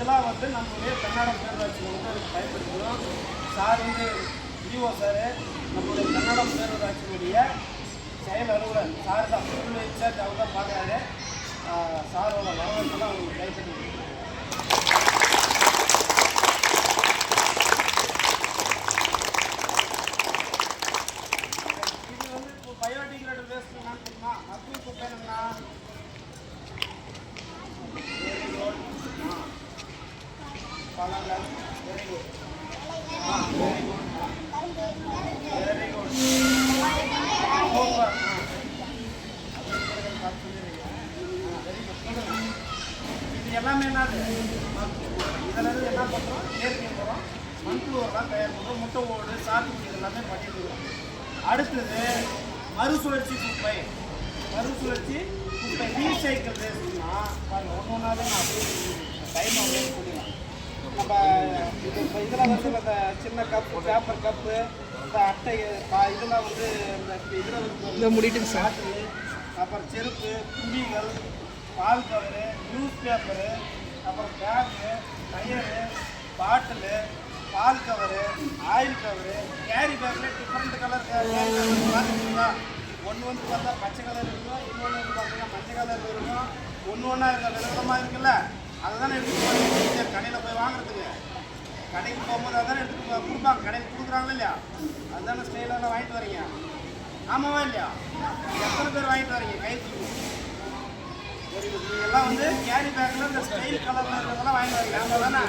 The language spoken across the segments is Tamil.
இதெல்லாம் வந்து நம்மளுடைய கன்னடம் பேரூராட்சி வந்து அதுக்கு பயன்படுத்துகிறோம். சார் வந்து இஓ சார் நம்மளுடைய கன்னடம் பேரூராட்சியினுடைய செயல் அலுவலர். சார் தான் ஃபுல் இன்சார்ஜ் அவர் தான் பார்க்குறாரு. சாரோட வரவேற்பெல்லாம் அவங்களுக்கு கைப்பற்றி இது வந்து இப்போ பயோடிகிரேடல் வேஸ்ட் என்னன்னு தெரியுமா? பேர் குப்பை என்னன்னா வெரி குட் பழங்கள் வெரி குட் ஆ very good very good super very good இது எல்லாமே என்னது இதில் இருந்து என்ன பண்ணுறோம் இயற்கை உரம் மண்புழுவெல்லாம் தயார் பண்ணுறோம் முட்டை ஓடு சாத்துக்குடி இது எல்லாமே பண்ணிடுவோம் அடுத்தது மறுசுழற்சி குப்பை. மறுசுழற்சி குப்பை ரீசைக்கிள் வேஸ்ட்னா பாருங்க ஒன்று ஒன்றாவே நான் அப்படியே இப்போ இதில் வந்து இந்த சின்ன கப்பு பேப்பர் கப்பு இந்த அட்டை பா- இதெல்லாம் வந்து இந்த இதில் இதை மூடிட்டுங்க சார். பாட்டிலு அப்புறம் செருப்பு துணிகள் பால் கவரு நியூஸ் பேப்பரு அப்புறம் பேக்கு டயரு பாட்டிலு பால் கவரு ஆயில் கவரு கேரி பேக்கில் டிஃப்ரெண்ட் கலர் பார்த்துருக்கீங்களா ஒன்று வந்து பார்த்தா பச்சை கலர் இருக்கும் இன்னொன்று வந்து பார்த்தீங்கன்னா மஞ்சள் கலர் இருக்கும் ஒன்று ஒன்றா இருக்க விதவிதமாக இருக்குல்ல அதை தானே போகிறீங்க கடையில் போய் வாங்குறதுக்கு. கடைக்கு போகும்போது அதானே எடுத்துகிட்டு கொடுப்பாங்க. கடையில் கொடுக்குறாங்களா இல்லையா? அதுதானே ஸ்டைலாக வாங்கிட்டு வரீங்க. ஆமாவா இல்லையா? எத்தனை பேர் வாங்கிட்டு வரீங்க? கை தூக்கி. எல்லாம் வந்து கேரி பேக்கில் இந்த ஸ்டைல் கலரில் இருக்கிறதெல்லாம் வாங்கிட்டு வரீங்க. ஆமாம் தானே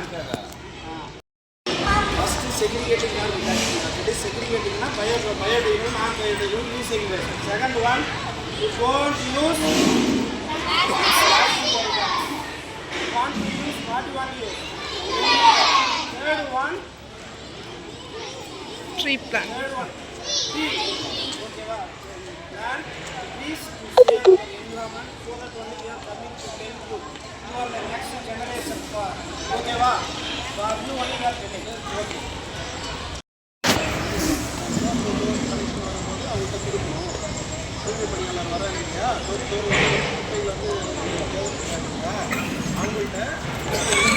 first segregating already செக்ரிகேட்டிங்னா bio biodegrade non biodegrade recycle second one you don't use want to use what you Third one. Tree plant. Third one. Tree. Okay, wow. Plant trees to save the environment so that only we are coming to tell you. You are the next generation for. Okay, wow. For you only we are telling. Okay. அவங்கள்ட்ட கொடுக்கணும் தூய்மை பணியாளர் வராங்க இல்லையா ஒரு ஒரு குப்பையில் வந்து அவங்கள்ட்ட